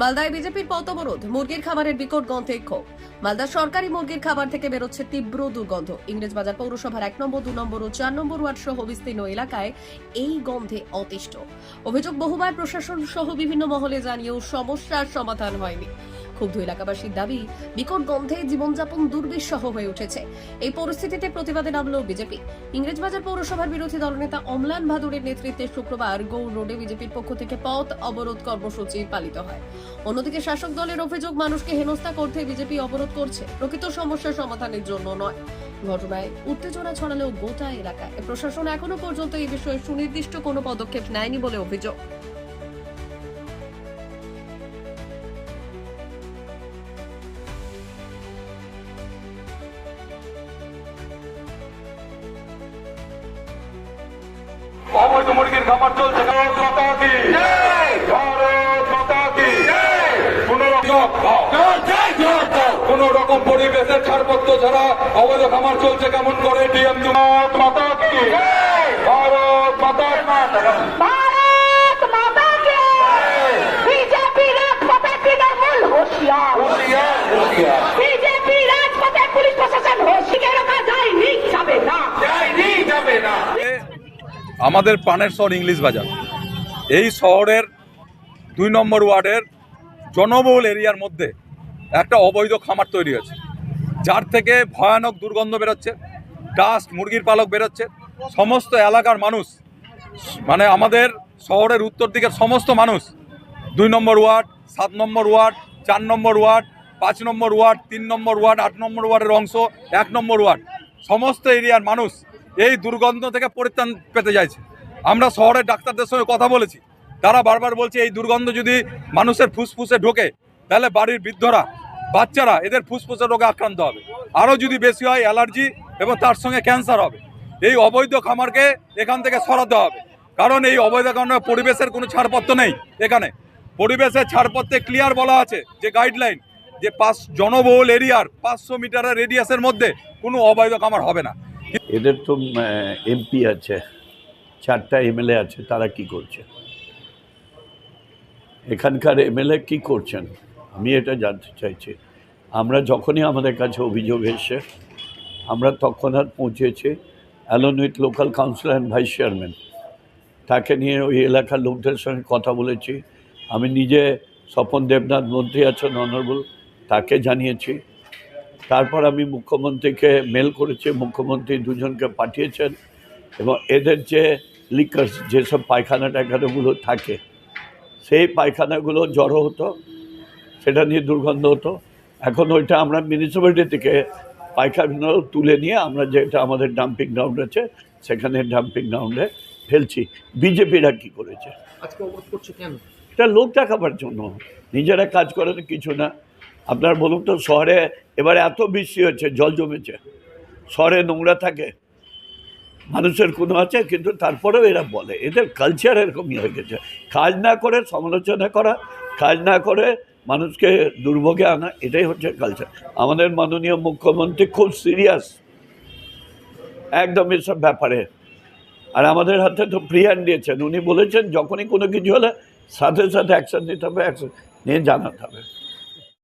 মালদায় বিজেপির পথ অবরোধ, মুরগির খাবারের বিকট গন্ধে ক্ষোভ। মালদার সরকারি মুরগির খাবার থেকে বেরোচ্ছে তীব্র দুর্গন্ধ। ইংরেজবাজার পৌরসভার এক নম্বর, দু নম্বর ও চার নম্বর ওয়ার্ড সহ বিস্তীর্ণ এলাকায় এই গন্ধে অতিষ্ঠ। অভিযোগ বহুবার প্রশাসন সহ বিভিন্ন মহলে জানিয়েও সমস্যার সমাধান হয়নি। ক্ষুব্ধ এলাকাবাসীর দাবি, বিকট গন্ধে জীবনযাপন দুর্বিষহ হয়ে উঠেছে। এই পরিস্থিতিতে প্রতিবাদে নামল বিজেপি। ইংরেজবাজার পৌরসভার বিরোধী দলনেতা অমলান ভাদুরের নেতৃত্বে শুক্রবার গৌর রোডে বিজেপির পক্ষ থেকে পথ অবরোধ কর্মসূচি পালিত হয়। অন্যদিকে শাসক দলের অভিযোগ, মানুষকে হেনস্থা করতে বিজেপি অবরোধ করছে। প্রকৃত সমস্যার সমাধানের জন্য নয়। ঘটনায় উত্তেজনা ছড়ালেও গোটা এলাকায়। প্রশাসন এখনও পর্যন্ত এই বিষয়ে সুনির্দিষ্ট কোনো পদক্ষেপ নেয়নি বলে অভিযোগ। খাবার চলছে। কোন রকম পরিবেশের ছাড়পত্র ছাড়া অবৈধ খামার চলছে কেমন করে? ডিএম ভারত মাতা কি? ভারত মাতা আমাদের প্রাণের শহর ইংলিশ বাজার। এই শহরের দুই নম্বর ওয়ার্ডের জনবহুল এরিয়ার মধ্যে একটা অবৈধ খামার তৈরি হয়েছে। যার থেকে ভয়ানক দুর্গন্ধ বেরোচ্ছে, ডাস্ট, মুরগির পালক বেরোচ্ছে। সমস্ত এলাকার মানুষ মানে আমাদের শহরের উত্তর দিকের সমস্ত মানুষ দুই নম্বর ওয়ার্ড, সাত নম্বর ওয়ার্ড, চার নম্বর ওয়ার্ড, পাঁচ নম্বর ওয়ার্ড, তিন নম্বর ওয়ার্ড, আট নম্বর ওয়ার্ডের অংশ, এক নম্বর ওয়ার্ড। সমস্ত এরিয়ার মানুষ এই দুর্গন্ধ থেকে পরিত্রাণ পেতে চাইছে। আমরা শহরের ডাক্তারদের সঙ্গে কথা বলেছি। তারা বারবার বলছে, এই দুর্গন্ধ যদি মানুষের ফুসফুসে ঢোকে, তাহলে বাড়ির বৃদ্ধরা, বাচ্চারা এদের ফুসফুসে রোগে আক্রান্ত হবে। আরও যদি বেশি হয়, অ্যালার্জি এবং তার সঙ্গে ক্যান্সার হবে। এই অবৈধ খামারকে এখান থেকে সরাতে হবে। কারণ এই অবৈধ কারণে পরিবেশের কোনো ছাড়পত্র নেই এখানে। পরিবেশের ছাড়পত্রে ক্লিয়ার বলা আছে যে গাইডলাইন যে পাঁচ জনবহুল এরিয়ার পাঁচশো মিটারের রেডিয়াসের মধ্যে কোনো অবৈধ খামার হবে না। এদের তো এমপি আছে, চারটা এমএলএ আছে, তারা কি করছে? এখানকার এমএলএ কি করছেন? আমি এটা জানতে চাইছি। আমরা যখনই আমাদের কাছে অভিযোগ এসছে, আমরা তৎক্ষণাৎ পৌঁছেছি along with local councillor and vice chairman. তাকে নিয়ে ওই এলাকার লোকদের সঙ্গে কথা বলেছি। আমি নিজে স্বপন দেবনাথ মন্ত্রী আছেন, অনারেবল, তাকে জানিয়েছি। তারপর আমি মুখ্যমন্ত্রীকে মেল করেছি মুখ্যমন্ত্রী দুজনকে পাঠিয়েছেন এবং এদের যে লিকার্স যেসব পায়খানা টায়খানাগুলো থাকে সেই পায়খানাগুলো জড়ো হতো সেটা নিয়ে দুর্গন্ধ হতো। এখন ওইটা আমরা মিউনিসিপ্যালিটি থেকে পায়খানা তুলে নিয়ে আমরা যেটা আমাদের ডাম্পিং গ্রাউন্ড আছে সেখানে ডাম্পিং গ্রাউন্ডে ফেলছি। বিজেপিরা কী করেছে? আজকে অবরোধ করছে কেন? এটা লোক দেখাবার জন্য। নিজেরা কাজ করেন কিছু না। আপনার বলুন তো, শহরে এবারে এত বৃষ্টি হচ্ছে, জল জমেছে, শহরে নোংরা থাকে, মানুষের কোনো আছে, কিন্তু তারপরেও এরা বলে, এদের কালচার এরকমই হয়ে গেছে। কাজ না করে সমালোচনা করা, কাজ না করে মানুষকে দুর্ভোগে আনা, এটাই হচ্ছে কালচার আমাদের মাননীয় মুখ্যমন্ত্রী খুব সিরিয়াস একদম এসব ব্যাপারে। আর আমাদের হাতে তো প্রিয়ান দিয়েছেন, উনি বলেছেন, যখনই কোনো কিছু হলে সাথে সাথে অ্যাকশন নিতে হবে অ্যাকশন নিয়ে জানাতে হবে।